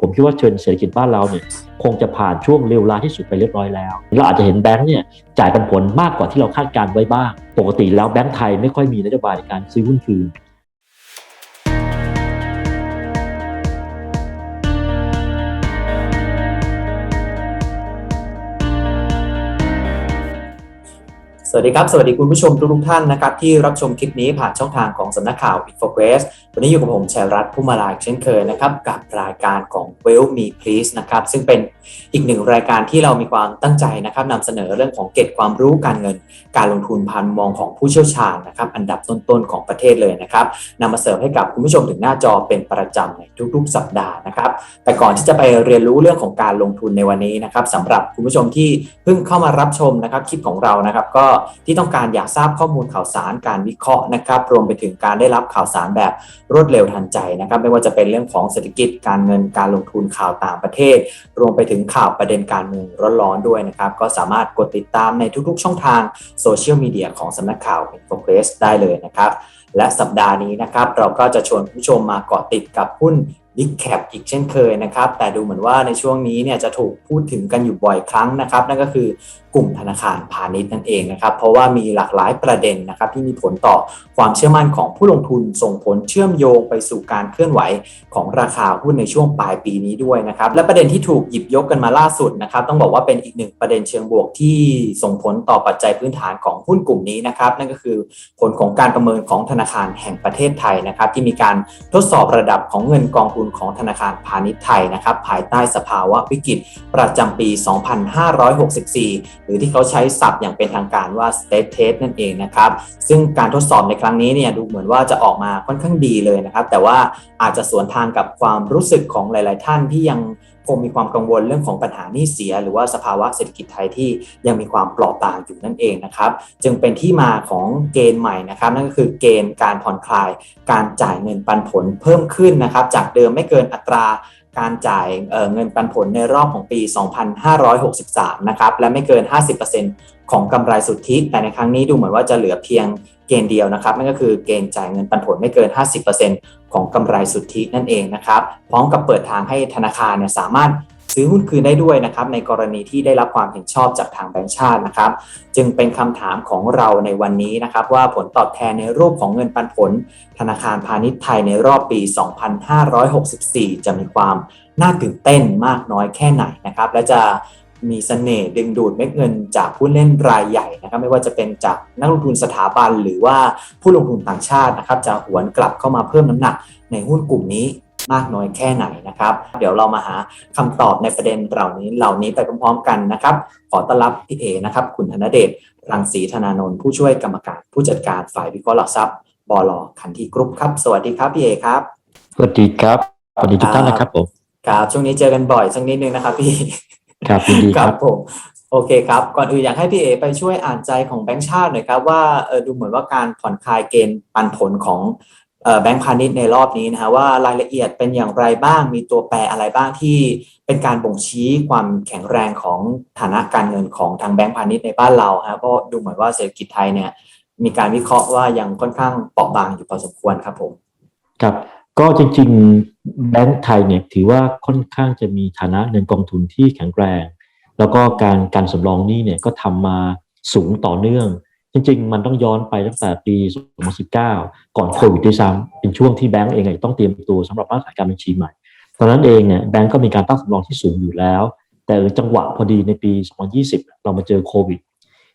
ผมคิดว่าเชิญเศรษฐกิจบ้านเราเนี่ยคงจะผ่านช่วงเลวร้ายที่สุดไปเรียบร้อยแล้ว เราอาจจะเห็นแบงค์เนี่ยจ่ายปันผลมากกว่าที่เราคาดการไว้บ้าง ปกติแล้วแบงค์ไทยไม่ค่อยมีนโยบายในการซื้อหุ้นคืนสวัสดีครับ สวัสดีคุณผู้ชมทุกท่านนะครับที่รับชมคลิปนี้ผ่านช่องทางของสำนักข่าว Infogress วันนี้อยู่กับผมชัยรัตน์ผู้มาลายเช่นเคยนะครับ กับรายการของ Well Me Please นะครับ ซึ่งเป็นอีกหนึ่งรายการที่เรามีความตั้งใจนะครับนำเสนอเรื่องของเกร็ดความรู้การเงิน การลงทุนผ่านมองของผู้เชี่ยวชาญนะครับ อันดับต้นๆของประเทศเลยนะครับนำมาเสิร์ฟให้กับคุณผู้ชมถึงหน้าจอเป็นประจำในทุกๆ สัปดาห์นะครับ แต่ก่อนที่จะไปเรียนรู้เรื่องของการลงทุนในวันนี้นะครับสำหรับคุณผู้ชมที่เพิ่งเข้ามารับชมนะครับคลิปของเรานะครับ ก็ที่ต้องการอยากทราบข้อมูลข่าวสารการวิเคราะห์นะครับ รวมไปถึงการได้รับข่าวสารแบบรวดเร็วทันใจนะครับ ไม่ว่าจะเป็นเรื่องของเศรษฐกิจการเงินการลงทุนข่าวต่างประเทศ รวมไปถึงข่าวประเด็นการเมืองร้อนๆด้วยนะครับ ก็สามารถกดติดตามในทุกๆ ช่องทางโซเชียลมีเดียของสำนักข่าว Infogress ได้เลยนะครับ และสัปดาห์นี้นะครับเราก็จะชวนผู้ชมมาเกาะติดกับหุ้น Big Cap อีกเช่นเคยนะครับ แต่ดูเหมือนว่าในช่วงนี้เนี่ยจะถูกพูดถึงกันอยู่บ่อยครั้งนะครับ นั่นก็คือ กลุ่มธนาคารพาณิชย์นั่นเองนะครับ เพราะว่ามีหลากหลายประเด็นนะครับที่มีผลต่อความเชื่อมั่นของผู้ลงทุนส่งผลเชื่อมโยงไปสู่การเคลื่อนไหวของราคาหุ้นในช่วงปลายปีนี้ด้วยนะครับ และประเด็นที่ถูกหยิบยกกันมาล่าสุดนะครับ ต้องบอกว่าเป็นอีกหนึ่งประเด็นเชิงบวกที่ส่งผลต่อปัจจัยพื้นฐานของหุ้นกลุ่มนี้นะครับ นั่นก็คือผลของการประเมินของธนาคารแห่งประเทศไทยนะครับ ที่มีการทดสอบระดับของเงินกองทุนของธนาคารพาณิชย์ไทยนะครับ ภายใต้สภาวะวิกฤตประจำปี 2564หรือที่เขาใช้ศัพท์อย่างเป็นทางการว่า state test นั่นเองนะครับ ซึ่งการทดสอบในครั้งนี้เนี่ยดูเหมือนว่าจะออกมาค่อนข้างดีเลยนะครับ แต่ว่าอาจจะสวนทางกับความรู้สึกของหลาย ๆ ท่านที่ยังคงมีความกังวลเรื่องของปัญหาหนี้เสีย หรือว่าสภาวะเศรษฐกิจไทยที่ยังมีความเปราะบางอยู่นั่นเองนะครับ จึงเป็นที่มาของเกณฑ์ใหม่นะครับ นั่นก็คือเกณฑ์การผ่อนคลาย การจ่ายเงินปันผลเพิ่มขึ้นนะครับ จากเดิมไม่เกินอัตรา การจ่ายเเงินปันผลในรอบของปี 2563 นะครับ และไม่เกิน 50%ของกำไรสุทธิ แต่ในครั้งนี้ดูเหมือนว่าจะเหลือเพียงเกณฑ์เดียวนะครับนั่นก็คือเกณฑ์จ่ายเงินปันผลไม่เกิน 50%ของกำไรสุทธินั่นเองนะครับ พร้อมกับเปิดทางให้ธนาคารเนี่ยสามารถ ซื้อหุ้นคืนได้ด้วยนะครับในกรณีที่ได้รับความเห็นชอบจากทางแบงก์ชาตินะครับ จึงเป็นคำถามของเราในวันนี้นะครับว่าผลตอบแทนในรูปของเงินปันผล ธนาคารพาณิชย์ไทยในรอบปี 2564 จะมีความน่าตื่นเต้นมากน้อยแค่ไหนนะครับ และจะมีเสน่ห์ดึงดูดเม็ดเงินจากผู้เล่นรายใหญ่นะครับไม่ว่าจะเป็นจากนักลงทุนสถาบันหรือว่าผู้ลงทุนต่างชาตินะครับจะหวนกลับเข้ามาเพิ่มน้ำหนักในหุ้นกลุ่มนี้ มากน้อยแค่ไหนนะครับ เดี๋ยวเรามาหาคำตอบในประเด็นเหล่านี้เหล่านี้ไปพร้อมๆกันนะครับ ขอต้อนรับพี่เอนะครับ คุณธนเดชรังสีธนานนท์ผู้ช่วยกรรมการผู้จัดการฝ่ายวิเคราะห์หลักทรัพย์บลคันทีกรุ๊ปครับ สวัสดีครับพี่เอครับสวัสดีครับสวัสดีทุกท่านนะครับผมครับช่วงนี้เจอกันบ่อยสักนิดนึงนะครับพี่ครับยินดีคครัรับบผมโอเคครับ ก่อนอื่นอยากให้พี่เอไปช่วยอ่านใจของแบงก์ชาติหน่อยครับว่าเออดูเหมือนว่าการผ่อนคลายเกณฑ์ปันผลของเออ แบงก์พาณิชย์ในรอบนี้นะฮะว่ารายละเอียดเป็นอย่างไรบ้าง มีตัวแปรอะไรบ้างที่เป็นการบ่งชี้ความแข็งแรงของฐานะการเงินของทางแบงก์พาณิชย์ในบ้านเราฮะเพราะดูเหมือนว่าเศรษฐกิจไทยเนี่ยมีการวิเคราะห์ว่ายังค่อนข้างเปราะบางอยู่พอสมควรครับผมครับก็จริงๆแบงก์ไทยเนี่ยถือว่าค่อนข้างจะมีฐานะเงินกองทุนที่แข็งแรง แล้วก็การการสำรองนี้เนี่ยก็ทำมาสูงต่อเนื่อง จริง ๆ มันต้องย้อนไปตั้งแต่ปี 2019 ก่อนโควิดด้วยซ้ำเป็นช่วงที่แบงก์เองต้องเตรียมตัวสำหรับมาตรฐานการบัญชีใหม่ ตอนนั้นเองเนี่ยแบงก์ก็มีการตั้งสำรองที่สูงอยู่แล้ว แต่จังหวะพอดีในปี 2020 เรามาเจอโควิด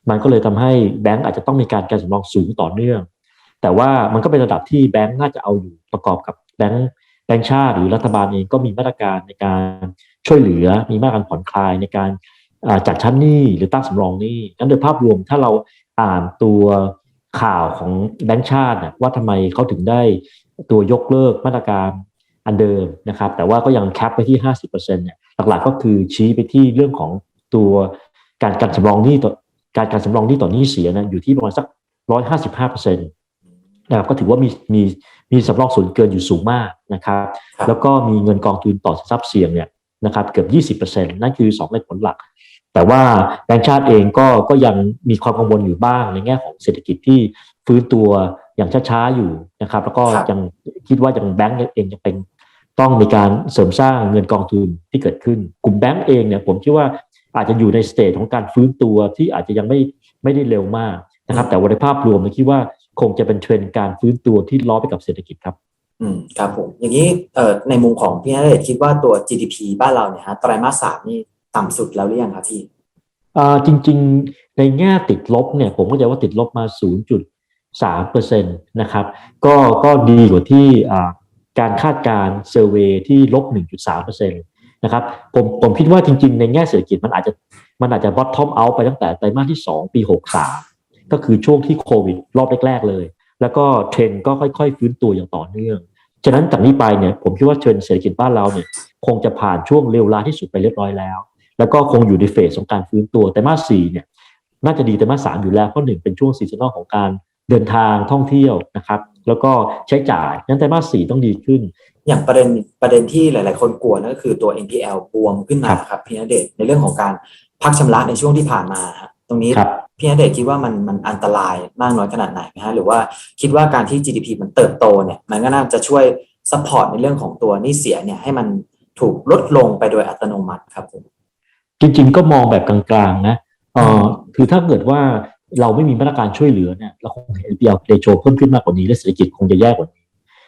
มันก็เลยทำให้แบงก์อาจจะต้องมีการการสำรองสูงต่อเนื่อง แต่ว่ามันก็เป็นระดับที่แบงก์น่าจะเอาอยู่ประกอบกับแบงก์แบงก์ชาติหรือรัฐบาลเองก็มีมาตรการในการช่วยเหลือ มีมาตรการผ่อนคลายในการจัดชั้นหนี้หรือตั้งสำรองหนี้งั้นโดยภาพรวมถ้าเรา อ่านตัวข่าวของแบงก์ชาติน่ะว่าทำไมเขาถึงได้ตัวยกเลิกมาตรการอันเดิมนะครับ แต่ว่าก็ยังแคปไปที่ 50%เนี่ยหลักๆก็คือชี้ไปที่เรื่องของตัวการการสำรองหนี้ต่อการการสำรองหนี้ต่อหนี้เสียนะอยู่ที่ประมาณสัก155%นะครับก็ถือว่ามีมีมีสำรองส่วนเกินอยู่สูงมากนะครับครับ แล้วก็มีเงินกองทุนต่อสินทรัพย์เสี่ยงเนี่ยนะครับเกือบ20%นั่นคือ2เหตุผลหลัก แต่ว่าแบงก์ชาติเองก็ก็ยังมีความกังวลอยู่บ้างในแง่ของเศรษฐกิจที่ฟื้นตัวอย่างช้าๆอยู่นะครับ แล้วก็ครับยังคิดว่ายังแบงก์เองยังเป็นต้องมีการเสริมสร้างเงินกองทุนที่เกิดขึ้น กลุ่มแบงก์เองเนี่ยผมคิดว่าอาจจะอยู่ในสเตจของการฟื้นตัวที่อาจจะยังไม่ไม่ได้เร็วมากนะครับ แต่ว่าในภาพรวมผมคิดว่าคงจะเป็นเทรนด์การฟื้นตัวที่ล้อไปกับเศรษฐกิจครับอืมครับผมอย่างนี้เอ่อในมุมของพี่ณเดชน์คิดว่าตัว GDP บ้านเราเนี่ยฮะไตรมาสสามนี่ ต่ำสุดแล้วหรือยังครับพี่จริง ๆ ในแง่ติดลบเนี่ย ผมก็จะว่าติดลบมา 0.3เปอร์เซ็นต์นะครับ ก็ก็ดีกว่าที่การคาดการเซอร์เวที่ลบ 1.3เปอร์เซ็นต์นะครับผมผมคิดว่าจริง ๆ ในแง่เศรษฐกิจมันอาจจะมันอาจจะ bottom out ไปตั้งแต่ไตรมาสที่ 2 ปี 63 ก็คือช่วงที่โควิดรอบแรก ๆ เลย แล้วก็เทรนด์ก็ค่อยๆ ฟื้นตัวอย่างต่อเนื่อง ฉะนั้นจากนี้ไปเนี่ยผมคิดว่าเทรนด์เศรษฐกิจบ้านเราเนี่ยคงจะผ่านช่วงเลวร้ายที่สุดไปเรียบร้อยแล้ว แล้วก็คงอยู่ในเฟสของการฟื้นตัวแต่มาสสี่เนี่ยน่าจะดีแต่มาสสามอยู่แล้วเพราะหนึ่งเป็นช่วงซีซันอลของการเดินทางท่องเที่ยวนะครับแล้วก็ใช้จ่ายงั้นแต่มาสสี่ต้องดีขึ้น อย่างประเด็นประเด็นที่หลาย ๆ คนกลัวนั่นก็คือตัว NPL บวมขึ้นมาครับพี่ณเดชน์ในเรื่องของการพักชำระในช่วงที่ผ่านมาฮะตรงนี้ครับพี่ณเดชน์คิดว่ามันมันอันตรายมากน้อยขนาดไหนไหมฮะหรือว่าคิดว่าการที่ GDP มันเติบโตเนี่ยมันก็น่าจะช่วยซัพพอร์ตในเรื่องของตัวหนี้เสียเนี่ยให้มันถูกลดลงไปโดยอัตโนมัติครับผม จริง ๆ ก็มองแบบกลางๆนะเอ่อคือถ้าเกิดว่าเราไม่มีมาตรการช่วยเหลือเนี่ยเราคงเห็น NPL ratio เพิ่มขึ้นมากกว่านี้และเศรษฐกิจคงจะแย่กว่านี้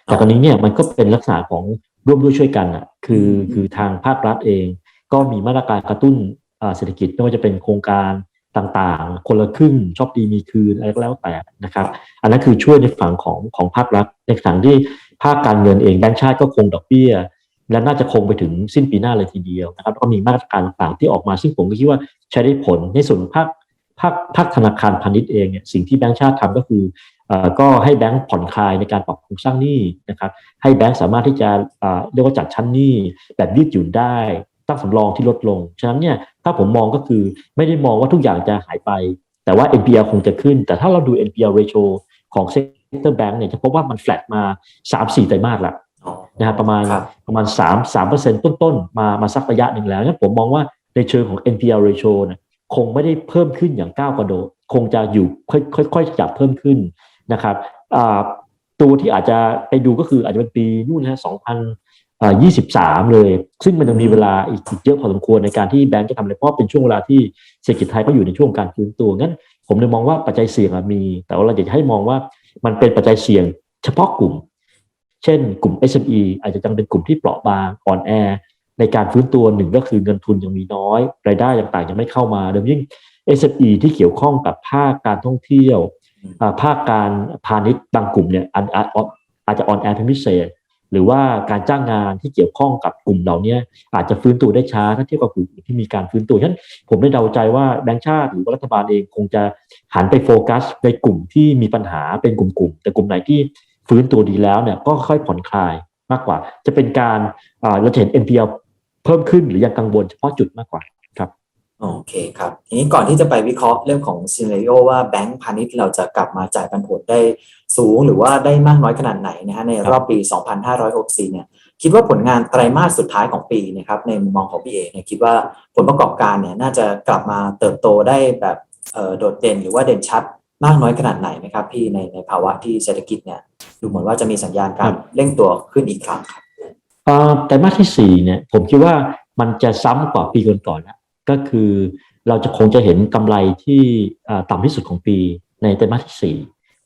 แต่ตอนนี้เนี่ยมันก็เป็นลักษณะของร่วมด้วยช่วยกันอะคือคือทางภาครัฐเอง ก็มีมาตรการกระตุ้นอ่าเศรษฐกิจไม่ว่าจะเป็นโครงการต่างๆ คนละครึ่งชอบดีมีคืนอะไรก็แล้วแต่นะครับ อันนั้นคือช่วยในฝั่งของของภาครัฐในฝั่งที่ภาคการเงินเองแบงก์ชาติก็คงดอกเบี้ย และน่าจะคงไปถึงสิ้นปีหน้าเลยทีเดียวนะครับก็มีมาตรการต่างๆที่ออกมา ซึ่งผมก็คิดว่าใช้ได้ผลในส่วนภาคภาคภาคธนาคารพาณิชย์เองเนี่ยสิ่งที่แบงก์ชาติทำก็คืออก็ให้แบงก์ผ่อนคลายในการปรับโครงสร้างหนี้นะครับให้แบงก์สามารถที่จะเอ่อเรียกว่าจัดชั้นหนี้แบบยืดหยุ่นได้ตั้งสำรองที่ลดลง ฉะนั้นเนี่ยถ้าผมมองก็คือไม่ได้มองว่าทุกอย่างจะหายไป แต่ว่า NPL คงจะขึ้น แต่ถ้าเราดู NPL ratio ของ sector bank เนี่ยจะพบว่ามันแฟลตมา 3-4 ไตรมาสละอ๋อ นะครับประมาณครับประมาณ3 3เปอร์เซ็นต์ต้นๆมามาสักระยะหนึ่งแล้วงั้นผมมองว่าในเชิงของ NPL ratio เนี่ยคงไม่ได้เพิ่มขึ้นอย่างก้าวกระโดดคงจะอยู่ค่อยๆค่อยๆขยับเพิ่มขึ้นนะครับอ่าตัวที่อาจจะไปดูก็คืออาจจะเป็นปีนู่นนะ2023เลย ซึ่งมันยังมีเวลาอีกอีกเยอะพอสมควรในการที่แบงก์จะทำอะไรเพราะเป็นช่วงเวลาที่เศรษฐกิจไทยก็อยู่ในช่วงการฟื้นตัวงั้นผมเลยมองว่าปัจจัยเสี่ยงอะมี แต่ว่าเราอยากจะให้มองว่ามันเป็นปัจจัยเสี่ยงเฉพาะกลุ่ม เช่น กลุ่ม SME อาจจะยังเป็นกลุ่มที่เปราะบางอ่อนแอ ในการฟื้นตัวหนึ่งก็คือเงินทุนยังมีน้อย รายได้ต่างๆยังไม่เข้ามาโดยเฉพาะยิ่ง SME ที่เกี่ยวข้องกับภาคการท่องเที่ยวอ่าภาคการพาณิชย์บางกลุ่มเนี่ยอาจอาจอาจจะอ่อนแอเป็นพิเศษ หรือว่าการจ้างงานที่เกี่ยวข้องกับกลุ่มเหล่านี้อาจจะฟื้นตัวได้ช้าถ้าเทียบกับกลุ่มอื่นที่มีการฟื้นตัวฉะนั้นผมได้เดาใจว่าแบงก์ชาติหรือว่ารัฐบาลเองคงจะหันไปโฟกัสในกลุ่มที่มีปัญหาเป็นกลุ่มๆแต่กลุ่มไหนที่ ฟื้นตัวดีแล้วเนี่ยก็ค่อยผ่อนคลายมากกว่า จะเป็นการอ่าเราจะเห็น NPL เพิ่มขึ้นหรือยังกังวลเฉพาะจุดมากกว่าครับโอเคครับทีนี้ก่อนที่จะไปวิเคราะห์เรื่องของซีนารีโอว่าแบงก์พาณิชย์เราจะกลับมาจ่ายปันผลได้สูงหรือว่าได้มากน้อยขนาดไหนนะฮะในรอบปี 2564 เนี่ยคิดว่าผลงานไตรมาสสุดท้ายของปีนะครับในมุมมองของพี่เอเนี่ยคิดว่าผลประกอบการเนี่ยน่าจะกลับมาเติบโตได้แบบโดดเด่นหรือว่าเด่นชัด มากน้อยขนาดไหนไหมครับพี่ในในภาวะที่เศรษฐกิจเนี่ยดูเหมือนว่าจะมีสัญญาณการเร่งตัวขึ้นอีกครั้งครับเอ่อไตรมาสที่สี่เนี่ยผมคิดว่ามันจะซ้ำกว่าปีก่อนๆนะก็คือเราจะคงจะเห็นกำไรที่อ่าต่ำที่สุดของปีในไตรมาสที่สี่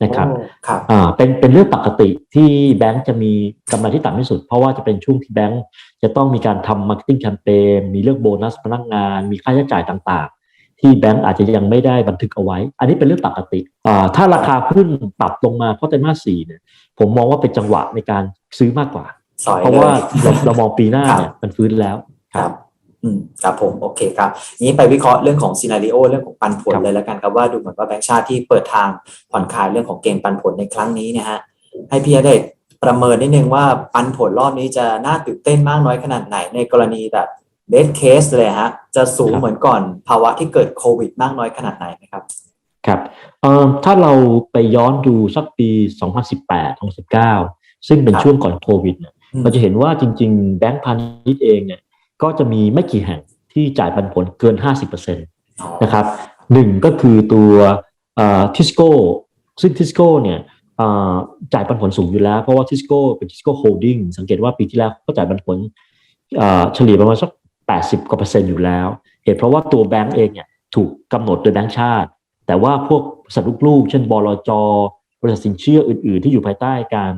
นะครับโอ้ครับอ่าเป็นเป็นเรื่องปกติที่แบงก์จะมีกำไรที่ต่ำที่สุด เพราะว่าจะเป็นช่วงที่แบงก์จะต้องมีการทำมาร์เก็ตติ้งแคมเปญมีเรื่องโบนัสพนักงาน มีค่าใช้จ่ายต่างๆ ที่แบงก์อาจจะยังไม่ได้บันทึกเอาไว้ อันนี้เป็นเรื่องปกติอ่าถ้าราคาหุ้นปรับลงมาเพราะไตรมาสสี่เนี่ยผมมองว่าเป็นจังหวะในการซื้อมากกว่าสอยเพราะเลยว่าเราเรามองปีหน้าครับเนี่ยมันฟื้นแล้วครับอืมครับผมโอเคครับนี้ไปวิเคราะห์เรื่องของซีนารีโอเรื่องของปันผลครับเลยแล้วกันครับว่าดูเหมือนว่าแบงก์ชาติที่เปิดทางผ่อนคลายเรื่องของเกณฑ์ปันผลในครั้งนี้เนี่ยฮะให้พี่เดชประเมินนิดนึงว่าปันผลรอบนี้จะน่าตื่นเต้นมากน้อยขนาดไหนในกรณีแบบ เบสเคสเลยฮะ จะสูงครับเหมือนก่อนภาวะที่เกิดโควิดมากน้อยขนาดไหนไหมครับ ครับเอ่อถ้าเราไปย้อนดูสักปี 2018 2019 ซึ่งเป็นครับช่วงก่อนโควิดเนี่ยอืมเราจะเห็นว่าจริง ๆ แบงก์พาณิชย์เองเนี่ยก็จะมีไม่กี่แห่งที่จ่ายปันผลเกิน 50%นะครับหนึ่งก็คือตัวทิสโก้ซึ่งทิสโก้เนี่ยอ่าจ่ายปันผลสูงอยู่แล้ว เพราะว่าทิสโก้เป็นทิสโก้โฮลดิ้งสังเกตว่าปีที่แล้วก็จ่ายปันผลอ่าเฉลี่ยประมาณสัก 80กว่าเปอร์เซ็นต์อยู่แล้ว เหตุเพราะว่าตัวแบงก์เองเนี่ยถูกกำหนดโดยแบงก์ชาติ แต่ว่าพวกบริษัทลูกๆ เช่นบลจบริษัทสินเชื่ออื่น ๆ ที่อยู่ภายใต้การ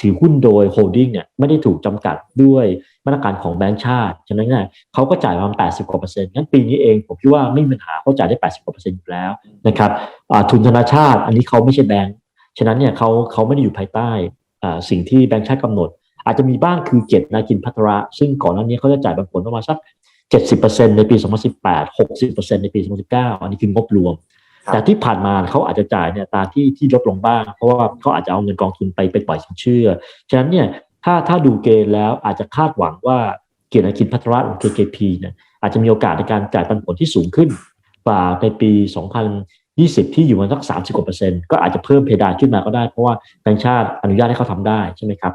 ถือหุ้นโดยโฮลดิ้งเนี่ยไม่ได้ถูกจำกัดด้วยมาตรการของแบงก์ชาติ ฉะนั้นเนี่ยเขาก็จ่ายประมาณ 80 กว่าเปอร์เซ็นต์งั้นปีนี้เองผมคิดว่าไม่มีปัญหาเขาจ่ายได้ 80 กว่าเปอร์เซ็นต์อยู่แล้วนะครับทุนธนาชาติอันนี้เขาไม่ใช่แบงก์ฉะนั้นเนี่ยเขาเขาไม่ได้อยู่ภายใต้สิ่งที่แบงก์ชาติกำหนด อาจจะมีบ้างคือเกียรตินากินพัทระ ซึ่งก่อนหน้านี้เขาจะจ่ายปันผลประมาณสัก 70%ในปี 2018 60%ในปี 2019 อันนี้คืองบรวมครับแต่ที่ผ่านมาเขาอาจจะจ่ายเนี่ยตามที่ที่ลดลงบ้าง เพราะว่าเขาอาจจะเอาเงินกองทุนไปไปปล่อยสินเชื่อ ฉะนั้นเนี่ยถ้าถ้าดูเกณฑ์แล้วอาจจะคาดหวังว่าเกียรตินาคินพัทระของ KKP เนี่ยอาจจะมีโอกาสในการจ่ายปันผลที่สูงขึ้นกว่าในปี 2020 ที่อยู่มาสัก 30กว่าเปอร์เซ็นต์ก็อาจจะเพิ่มเพดานขึ้นมาก็ได้ เพราะว่าแบงก์ชาติอนุญาตให้เขาทำได้ใช่ไหมครับ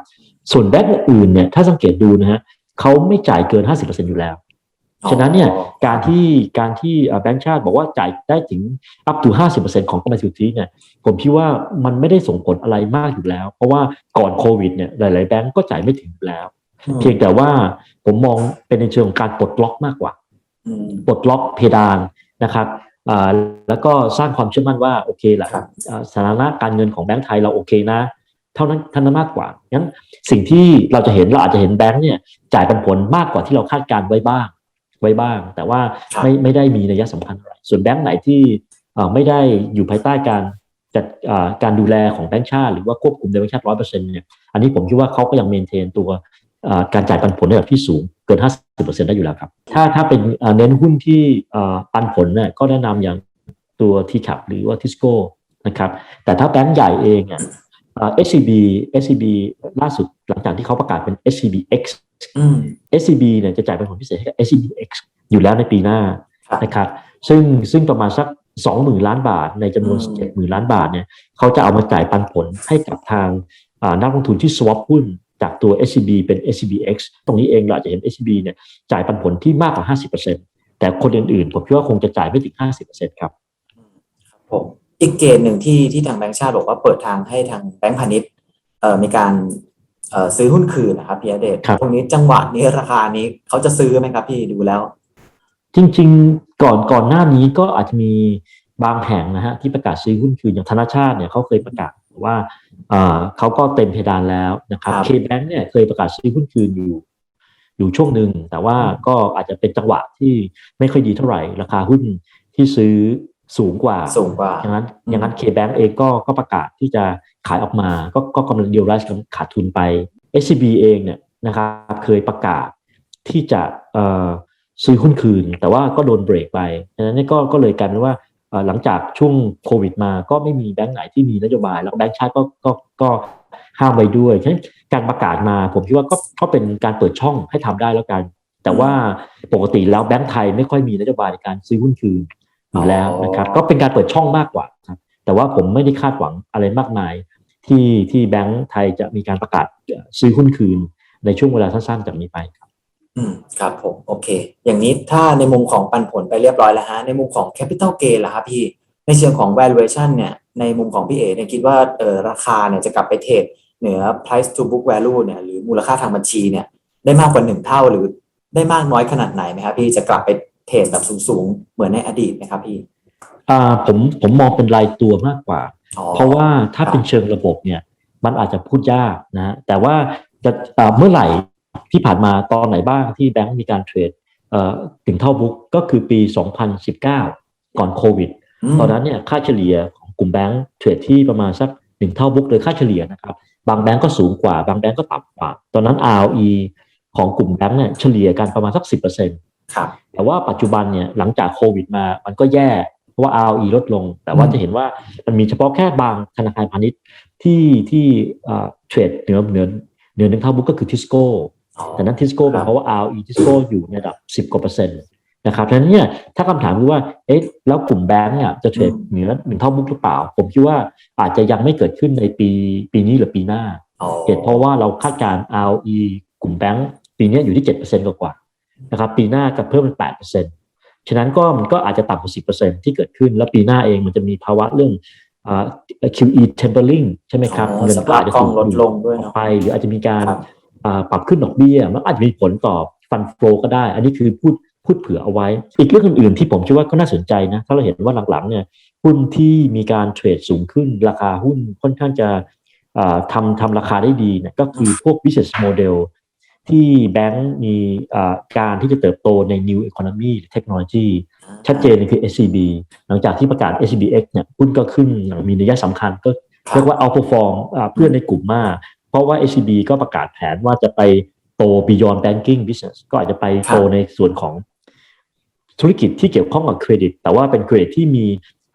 ส่วนแบงก์อื่นๆเนี่ยถ้าสังเกตดูนะฮะเขาไม่จ่ายเกิน 50%อยู่แล้ว ฉะนั้นเนี่ยการที่การที่เอ่อแบงก์ชาติบอกว่าจ่ายได้ถึง up to 50%ของกำไรสุทธิเนี่ยผมคิดว่ามันไม่ได้ส่งผลอะไรมากอยู่แล้ว เพราะว่าก่อนโควิดเนี่ยหลาย ๆ แบงก์ก็จ่ายไม่ถึงอยู่แล้วอืมเพียงแต่ว่าผมมองเป็นในเชิงของการปลดล็อกมากกว่าอืมปลดล็อกเพดานนะครับอ่าแล้วก็สร้างความเชื่อมั่นว่าโอเคแหละครับอ่าสถานะการเงินของแบงก์ไทยเราโอเคนะ เท่านั้นเท่านั้นมากกว่างั้นสิ่งที่เราจะเห็นเราอาจจะเห็นแบงก์เนี่ยจ่ายปันผลมากกว่าที่เราคาดการไว้บ้าง ไว้บ้าง แต่ว่าครับไม่ไม่ได้มีนัยสำคัญอะไร ส่วนแบงก์ไหนที่เอ่อไม่ได้อยู่ภายใต้การจัดอ่าการดูแลของแบงก์ชาติหรือว่าควบคุมโดยแบงก์ชาติร้อยเปอร์เซ็นต์เนี่ยอันนี้ผมคิดว่าเขาก็ยังเมนเทนตัวอ่าการจ่ายปันผลในระดับที่สูงเกิน 50%ได้อยู่แล้วครับ ถ้าถ้าเป็นอ่าเน้นหุ้นที่อ่าปันผลเนี่ยก็แนะนำอย่างตัว t c a p หรือว่า Tisco นะครับ แต่ถ้าแบงก์ใหญ่เองอะอ่า SCB SCB ล่าสุดหลังจากที่เขาประกาศเป็น SCBX อืม SCB เนี่ยจะจ่ายเป็นผลพิเศษให้กับ SCBX อยู่แล้วในปีหน้าครับนะครับซึ่งซึ่งประมาณสัก20,000ล้านบาท ในจำนวนอืม70,000ล้านบาทเนี่ยเขาจะเอามาจ่ายปันผลให้กับทางอ่านักลงทุนที่ swap หุ้นจากตัว SCB เป็น SCBX ตรงนี้เองเราอาจจะเห็น SCB เนี่ยจ่ายปันผลที่มากกว่า 50%แต่คนอื่นๆ ผมคิดว่าคงจะจ่ายไม่ถึง 50%ครับครับผม อีกเกณฑ์หนึ่งที่ที่ทางแบงก์ชาติบอกว่าเปิดทางให้ทางแบงก์พาณิชย์เอ่อมีการเอ่อซื้อหุ้นคืนนะครับพี่อเดชครับตรงนี้จังหวะนี้ราคานี้เขาจะซื้อไหมครับพี่ดูแล้ว จริง ๆ ก่อนก่อนหน้านี้ก็อาจจะมีบางแห่งนะฮะที่ประกาศซื้อหุ้นคืนอย่างธนาชาติเนี่ยเขาเคยประกาศว่าอ่าเขาก็เต็มเพดานแล้วนะครับครับเคแบงเนี่ยเคยประกาศซื้อหุ้นคืนอยู่ อยู่ช่วงหนึ่งแต่ว่าก็อาจจะเป็นจังหวะที่ไม่ค่อยดีเท่าไหร่ ราคาหุ้นที่ซื้อ สูงกว่าสูงกว่าอย่างนั้นอืมอย่างนั้นเคแบงเองก็ก็ประกาศที่จะขายออกมา ก็ก็กำลังเดียวไลซ์ขาดทุนไป SCB เองเนี่ยนะครับเคยประกาศที่จะเอ่อซื้อหุ้นคืน แต่ว่าก็โดนเบรกไปดังนั้นเนี่ยก็ก็เลยกลายเป็นว่าเอ่อหลังจากช่วงโควิดมาก็ไม่มีแบงก์ไหนที่มีนโยบาย แล้วแบงก์ชาติก็ก็ก็ห้ามไว้ด้วยฉะนั้นการประกาศมาผมคิดว่าก็ก็เป็นการเปิดช่องให้ทำได้แล้วกัน แต่ว่าปกติแล้วแบงก์ไทยไม่ค่อยมีนโยบายในการซื้อหุ้นคืน อยู่แล้วนะครับ ก็เป็นการเปิดช่องมากกว่าครับแต่ว่าผมไม่ได้คาดหวังอะไรมากมาย ที่ที่แบงก์ไทยจะมีการประกาศเอ่อซื้อหุ้นคืนในช่วงเวลาสั้นๆจากนี้ไปครับ อืมครับผมโอเค อย่างนี้ถ้าในมุมของปันผลไปเรียบร้อยแล้วฮะในมุมของ capital gain ล่ะครับพี่ในเชิงของ valuation เนี่ยในมุมของพี่เอเนี่ยคิดว่าเออราคาเนี่ยจะกลับไปเทรดเหนือ price to book value เนี่ยหรือมูลค่าทางบัญชีเนี่ยได้มากกว่าหนึ่งเท่าหรือได้มากน้อยขนาดไหนไหมครับพี่จะกลับไป เทรดแบบสูงๆ เหมือนในอดีตไหมครับพี่อ่าผมผมมองเป็นรายตัวมากกว่าอ๋อเพราะว่าถ้าครับเป็นเชิงระบบเนี่ย มันอาจจะพูดยากนะฮะแต่ว่าจะอ่าเมื่อไหร่ที่ผ่านมาตอนไหนบ้างที่แบงก์มีการเทรดเอ่อถึงเท่าบุ๊กก็คือปี 2019 ก่อนโควิดมตอนนั้นเนี่ยค่าเฉลี่ยของกลุ่มแบงก์เทรดที่ประมาณสักหนึ่งเท่าบุ๊กโดยค่าเฉลี่ยนะครับ บางแบงก์ก็สูงกว่า บางแบงก์ก็ต่ำกว่า ตอนนั้น ROE ของกลุ่มแบงก์เนี่ยเฉลี่ยกันประมาณสัก 10% ครับแต่ว่าปัจจุบันเนี่ยหลังจากโควิดมามันก็แย่เพราะว่า ROE ลดลง แต่ว่าอืมจะเห็นว่ามันมีเฉพาะแค่บางธนาคารพาณิชย์ที่ที่เอ่อเทรดเหนือเหนือเหนือหนึ่งเท่าบุ๊กก็คือทิสโก้อ๋อแต่นั้นทิสโก้หครัมายบความว่า ROE ทิสโก้อยู่ในระดับ 10กว่าเปอร์เซ็นต์นะครับฉะนั้นเนี่ยถ้าคำถามคือว่าเอ๊ะแล้วกลุ่มแบงก์เนี่ยจะเทรดอืมเหนือหนึ่งเท่าบุ๊กหรือเปล่า ผมคิดว่าอาจจะยังไม่เกิดขึ้นในปีปีนี้หรือปีหน้าอ๋อเหตุเพราะว่าเราคาดการณ์ ROE กลุ่มแบงก์ปีนี้อยู่ที่7%กว่าๆ นะครับปีหน้าจะเพิ่มเป็น8%ฉะนั้นก็มันก็อาจจะต่ำกว่า10%ที่เกิดขึ้น แล้วปีหน้าเองมันจะมีภาวะเรื่องอ่า QE tempering ใช่ไหมครับอ๋อเงินสภาพอาจจะคล่องลดลงด้วยออเนาะกไป หรืออาจจะมีการครับอ่าปรับขึ้นดอกเบี้ย มันอาจจะมีผลต่อฟันโฟก็ได้ อันนี้คือพูดพูดเผื่อเอาไว้ อีกเรื่องอื่นๆที่ผมคิดว่าก็น่าสนใจนะ ถ้าเราเห็นว่าหลังๆเนี่ยหุ้นที่มีการเทรดสูงขึ้น ราคาหุ้นค่อนข้างจะอ่าทำทำราคาได้ดีเนี่ยก็คือพวก business model ที่แบงก์มีอ่าการที่จะเติบโตใน new economy เทคโนโลยีชัดเจนเลยคือ SCB หลังจากที่ประกาศ SCBX เนี่ยหุ้นก็ขึ้นอย่างมีนัยสำคัญก็ครับเรียกว่า outperform อ่าเพื่อนในกลุ่มมาก เพราะว่า SCB ก็ประกาศแผนว่าจะไปโต beyond banking business ก็อาจจะไปโตในส่วนของธุรกิจที่เกี่ยวข้องกับเครดิต แต่ว่าเป็นเครดิตที่มี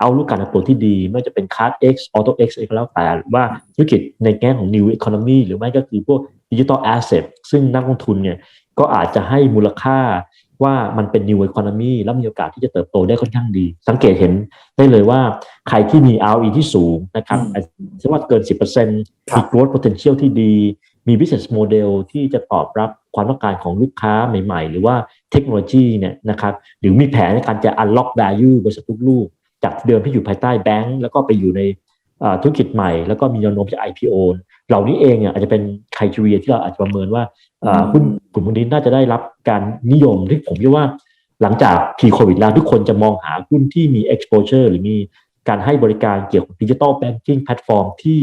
เอาลูกการเติบโตที่ดีไม่ว่าจะเป็น Card X Auto X อะไรก็แล้วแต่หรือว่าธุรกิจในแง่ของ New Economy หรือไม่ก็คือพวก Digital Asset ซึ่งนักลงทุนเนี่ยก็อาจจะให้มูลค่าว่ามันเป็น New Economy แล้วมีโอกาสที่จะเติบโตได้ค่อนข้างดี สังเกตเห็นได้เลยว่าใครที่มี ROE ที่สูงนะครับอืมอาจจะว่าเกิน 10%ครับมี growth potential ที่ดี มี business model ที่จะตอบรับความต้องการของลูกค้าใหม่ ๆ หรือว่าเทคโนโลยีเนี่ยนะครับหรือมีแผนในการจะ unlock value บริษัททุกลูกจากเดิมที่อยู่ภายใต้แบงก์แล้วก็ไปอยู่ในอ่า ธุรกิจใหม่ แล้วก็มีแนวโน้มจะ IPO เหล่านี้เองเนี่ยอาจจะเป็นไคร t เ r ียที่เราอาจจะประเมินว่าอ่าอืมหุ้นกลุ่มพวกนี้น่าจะได้รับการนิยมที่ผมคิดว่าหลังจาก p ีโควิดแล้วทุกคนจะมองหาหุ้นที่มี exposure หรือมีการให้บริการเกี่ยวกับดิจิ t a ลแบงกิ้งแพลตฟอร์มที่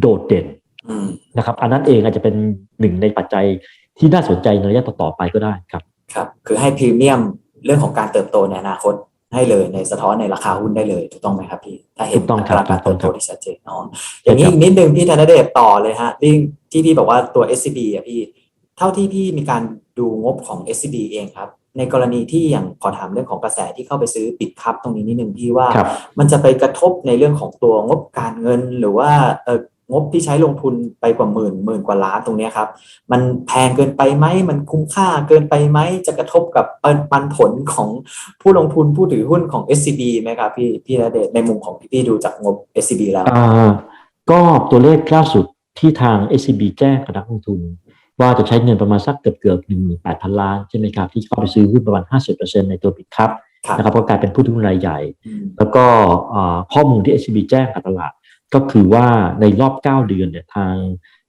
โดดเด่นอืมนะครับ อันนั้นเองอาจจะเป็นหนึ่งในปัจจัยที่น่าสนใจในระยะต่อๆไปก็ได้ครับ ครับ คือให้พรีเมียมเรื่องของการเติบโตในอนาคต ให้เลยในสะท้อนในราคาหุ้นได้เลยถูกต้องไหมครับพี่ ถ้าเห็นถูกต้องครับอัตราการถูเติกบต้องครับโตที่ชัดเจนอ๋ออย่างนี้ใช่ครับอีกนิดนึงพี่ธนเดชต่อเลยฮะที่ที่พี่บอกว่าตัว SCB อะพี่ เท่าที่พี่มีการดูงบของ SCB เองครับ ในกรณีที่อย่างขอถามเรื่องของกระแสที่เข้าไปซื้อปิดคับตรงนี้นิดนึงพี่ว่าครับมันจะไปกระทบในเรื่องของตัวงบการเงินหรือว่าเออ งบที่ใช้ลงทุนไปกว่าหมื่นหมื่นกว่าล้านตรงเนี้ยครับ มันแพงเกินไปไหมมันคุ้มค่าเกินไปไหมจะกระทบกับปันปันผลของผู้ลงทุนผู้ถือหุ้นของ SCB ไหมครับพี่พี่ณเดชน์ในมุมของพี่พี่ดูจากงบ SCB แล้วอ่าก็ตัวเลขล่าสุดที่ทาง SCB แจ้งกับนักลงทุน ว่าจะใช้เงินประมาณสักเกือบเกือบหนึ่งหมื่นแปดพันล้านใช่ไหมครับที่เข้าไปซื้อหุ้นประมาณห้าสิบเปอร์เซ็นในตัวบิตครับครับนะครับก็กลายเป็นผู้ถือหุ้นรายใหญ่อืมแล้วก็อ่าข้อมูลที่ SCB แจ้งกับตลาด ก็คือว่าในรอบ 9 เดือนเนี่ยทาง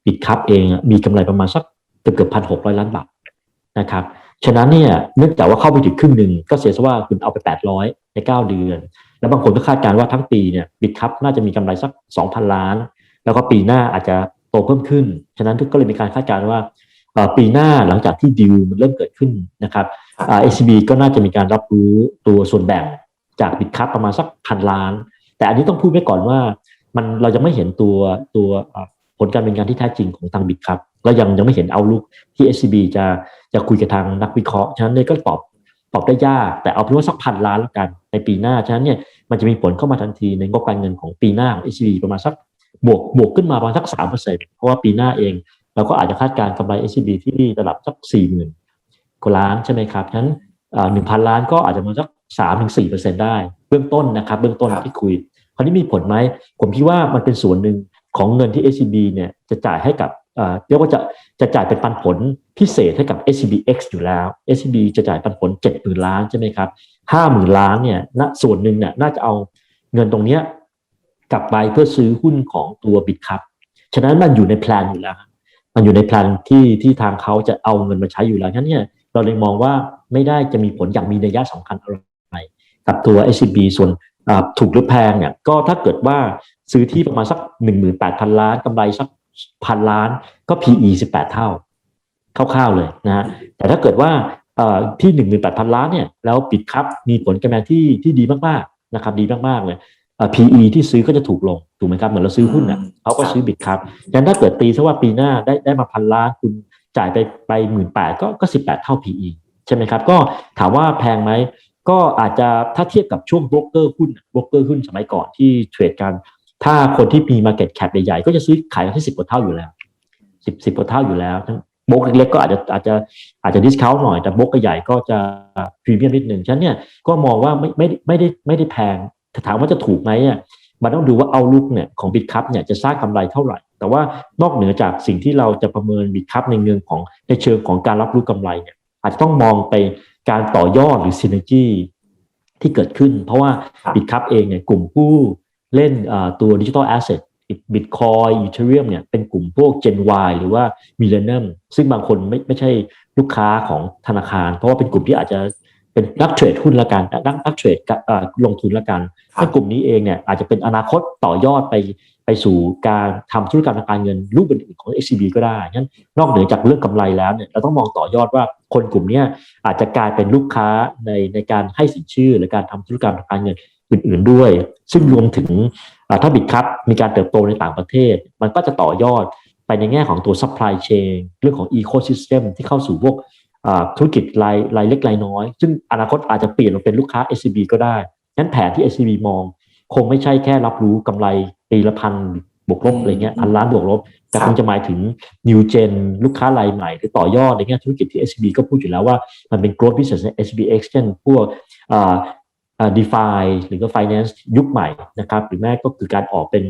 บิตครับเองมีกำไรประมาณสักเกือบเกือบพันหกร้อยล้านบาทนะครับฉะนั้นเนี่ยเนื่องจากว่าเข้าไปถึงครึ่งหนึ่งก็เสียซะว่าคุณเอาไป 800 ใน 9 เดือน แล้วบางคนก็คาดการณ์ว่าทั้งปีเนี่ยบิตครับน่าจะมีกำไรสัก 2,000 ล้าน แล้วก็ปีหน้าอาจจะโตเพิ่มขึ้น ฉะนั้นทุกก็เลยมีการคาดการณ์ว่าปีหน้าหลังจากที่ดีลมันเริ่มเกิดขึ้นนะครับครับอ่า SCB ก็น่าจะมีการรับรู้ตัวส่วนแบ่งจากบิตคัพประมาณสักพันล้าน แต่อันนี้ต้องพูดไว้ก่อนว่า มันเราจะไม่เห็นตัวตัวผลการเป็นงานที่แท้จริงของทางบิตคัพแล้วยังยังไม่เห็นเอาลุกที่ SCB จะจะคุยกับทางนักวิเคราะห์ฉะนั้นเนี่ยก็ตอบตอบได้ยาก แต่เอาเป็นว่าสักพันล้านแล้วกันในปีหน้า ฉะนั้นเนี่ยมันจะมีผลเข้ามาทันทีในงบการเงินของปีหน้าของ SCB ประมาณสักบวกบวกขึ้นมาประมาณสักสามเปอร์เซ็นต์เพราะว่าปีหน้าเองเราก็อาจจะคาดการณ์กำไร SCB ที่ระดับสักสี่หมื่นกว่าล้านใช่ไหมครับฉะนั้นหนึ่งพันล้านก็อาจจะมาสักสามถึงสี่เปอร์เซ็นต์ได้ เบื้องต้นนะครับ เบื้องต้นที่คุย ราวนี้มีผลไหมผมคิดว่ามันเป็นส่วนหนึ่งของเงินที่ SCB เนี่ยจะจ่ายให้กับเอ่อเรียกว่าจะจะจ่ายเป็นปันผลพิเศษให้กับ SCBX อยู่แล้ว SCB จะจ่ายปันผลเจ็ดหมื่นล้านใช่ไหมครับห้าหมื่นล้านเนี่ยณส่วนหนึ่งเนี่ยน่าจะเอาเงินตรงเนี้ยกลับไปเพื่อซื้อหุ้นของตัวบิตครับฉะนั้นมันอยู่ในแพลนอยู่แล้ว มันอยู่ในแพลนที่ที่ทางเขาจะเอาเงินมาใช้อยู่แล้วฉะนั้นเนี่ยเราเลยมองว่าไม่ได้จะมีผลอย่างมีนัยยะสำคัญอะไรกับตัว SCB ส่วน ถูกหรือแพงเนี่ยก็ถ้าเกิดว่าซื้อที่ประมาณสักหนึ่งหมื่นแปดพันล้านกำไรสักพันล้านก็ PE สิบแปดเท่าคร่าวๆเลยนะฮะแต่ถ้าเกิดว่าเอ่อที่หนึ่งหมื่นแปดพันล้านเนี่ยแล้วปิดครับมีผลกำไรที่ที่ดีมากๆนะครับดีมากๆเลยเอ่อ PE ที่ซื้อก็จะถูกลงถูกไหมครับเหมือนเราซื้อหุ้นอะอืมเขาก็ซื้อบิตครับดังนั้นถ้าเกิดตีซะว่าปีหน้าได้ได้มาพันล้านคุณจ่ายไปไปหมื่นแปดก็ก็สิบแปดเท่า PE ใช่ไหมครับ ก็ถามว่าแพงไหม ก็อาจจะถ้าเทียบกับช่วงโบรกเกอร์หุ้นโบรกเกอร์หุ้นสมัยก่อนที่เทรดกัน ถ้าคนที่มี Market Cap ใหญ่ๆ ก็จะซื้อขายกันที่สิบกว่าเท่าอยู่แล้วสิบสิบกว่าเท่าอยู่แล้วทั้งโบรกเล็กๆก็อาจจะอาจจะอาจจะดิสคาวหน่อยแต่โบรกใหญ่ก็จะพรีเมียมนิดหนึ่งฉันเนี่ยก็มองว่าไม่ไม่ไม่ได้ไม่ได้แพงแต่ถามว่าจะถูกไหมอะมันต้องดูว่าเอาลุกเนี่ยของบิตคัพเนี่ยจะสร้างกำไรเท่าไหร่ แต่ว่านอกเหนือจากสิ่งที่เราจะประเมินบิตคัพในเงินของในเชิงของการรับรู้กำไรเนี่ยอาจจะต้องมองไป การต่อยอดหรือ synergy ที่เกิดขึ้น เพราะว่าครับบิตคัพเองเนี่ยกลุ่มผู้เล่นอ่าตัวดิจิทัลแอสเซทบิตคอยอีเทเรียมเนี่ยเป็นกลุ่มพวก Gen Y หรือว่า Millennium ซึ่งบางคนไม่ไม่ใช่ลูกค้าของธนาคาร เพราะว่าเป็นกลุ่มที่อาจจะเป็นนักเทรดหุ้นละกันนักนักเทรดอ่าลงทุนละกันครับถ้ากลุ่มนี้เองเนี่ยอาจจะเป็นอนาคตต่อยอดไป ไปสู่การทำธุรกรรมทางการเงินรูปอื่นๆของ SCB ก็ได้งั้นนอกเหนือจากเรื่องกำไรแล้วเนี่ยเราต้องมองต่อยอดว่าคนกลุ่มนี้อาจจะกลายเป็นลูกค้าในในการให้สินเชื่อหรือการทำธุรกรรมทางการเงินอื่น ๆด้วย ซึ่งรวมถึงถ้าบิตครับมีการเติบโตในต่างประเทศ มันก็จะต่อยอดไปในแง่ของตัว supply chain เรื่องของ ecosystem ที่เข้าสู่พวกธุรกิจรายรายเล็กรายน้อย ซึ่งอนาคตอาจจะเปลี่ยนมาเป็นลูกค้า SCB ก็ได้งั้นแผนที่ SCB มอง คงไม่ใช่แค่รับรู้กำไร ปีละพันบวกลบอะไรเงี้ยพันล้านบวกลบ แต่ครับคงจะหมายถึง new gen ลูกค้ารายใหม่ หรือต่อยอดในแง่ธุรกิจที่ SCB ก็พูดอยู่แล้วว่ามันเป็น growth business ใน SCB X เช่นพวกอ่าอ่า DeFi หรือก็ finance ยุคใหม่นะครับหรือแม้ก็คือการออกเป็น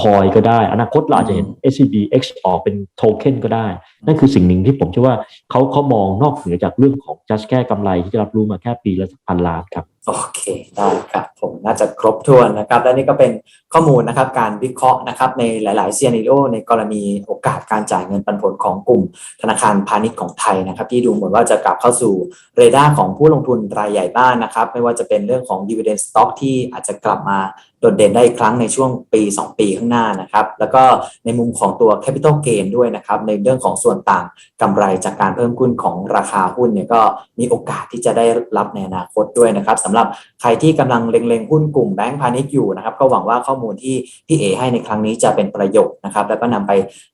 คอยก็ได้ อนาคตเราอาจจะเห็น SCB X ออกเป็นโทเค็นก็ได้ นั่นคือสิ่งหนึ่งที่ผมเชื่อว่าเขาเขามองนอกเหนือจากเรื่องของ just แค่กำไรที่จะรับรู้มาแค่ปีละสักพันล้านครับ โอเคได้ครับผมน่าจะครบถ้วนนะครับ และนี่ก็เป็นข้อมูลนะครับการวิเคราะห์นะครับในหลาย ๆ ซีนิโอในกรณีโอกาสการจ่ายเงินปันผลของกลุ่มธนาคารพาณิชย์ของไทยนะครับ ที่ดูเหมือนว่าจะกลับเข้าสู่เรดาร์ของผู้ลงทุนรายใหญ่บ้านนะครับ ไม่ว่าจะเป็นเรื่องของ dividend stock ที่อาจจะกลับมา โดดเด่นได้อีกครั้งในช่วงปี 2 ปีข้างหน้านะครับ แล้วก็ในมุมของตัว capital gain ด้วยนะครับ ในเรื่องของส่วนต่างกำไรจากการเพิ่มขึ้นของราคาหุ้นเนี่ยก็มีโอกาสที่จะได้รับในอนาคตด้วยนะครับสำหรับใครที่กำลังเล็งๆหุ้นกลุ่มแบงก์พาณิชย์อยู่นะครับ ก็หวังว่าข้อมูลที่พี่เอให้ในครั้งนี้จะเป็นประโยชน์นะครับ แล้วก็นำไป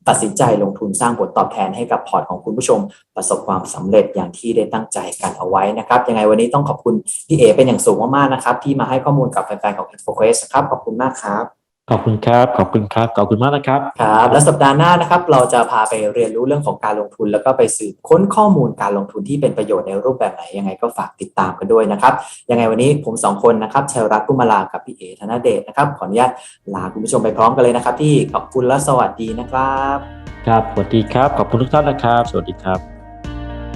ตัดสินใจลงทุนสร้างผลตอบแทนให้กับพอร์ตของคุณผู้ชม ประสบความสำเร็จอย่างที่ได้ตั้งใจกันเอาไว้นะครับ ยังไงวันนี้ต้องขอบคุณพี่เอเป็นอย่างสูงมากๆนะครับ ที่มาให้ข้อมูลกับแฟนๆของ InfoQuest ครับขอบคุณมากครับ ขอบคุณครับ ขอบคุณครับ ขอบคุณมากนะครับ ครับ และสัปดาห์หน้านะครับ เราจะพาไปเรียนรู้เรื่องของการลงทุน แล้วก็ไปสืบค้นข้อมูลการลงทุนที่เป็นประโยชน์ในรูปแบบไหนยังไงก็ฝากติดตามกันด้วยนะครับ ยังไงวันนี้ผมสองคนนะครับชัยรัตน์กุมาลากับพี่เอธนเดชนะครับ ขออนุญาตลาคุณผู้ชมไปพร้อมกันเลยนะครับ ที่ขอบคุณและสวัสดีนะครับ ครับ สวัสดีครับ ขอบคุณทุกท่านนะครับ สวัสดีครับ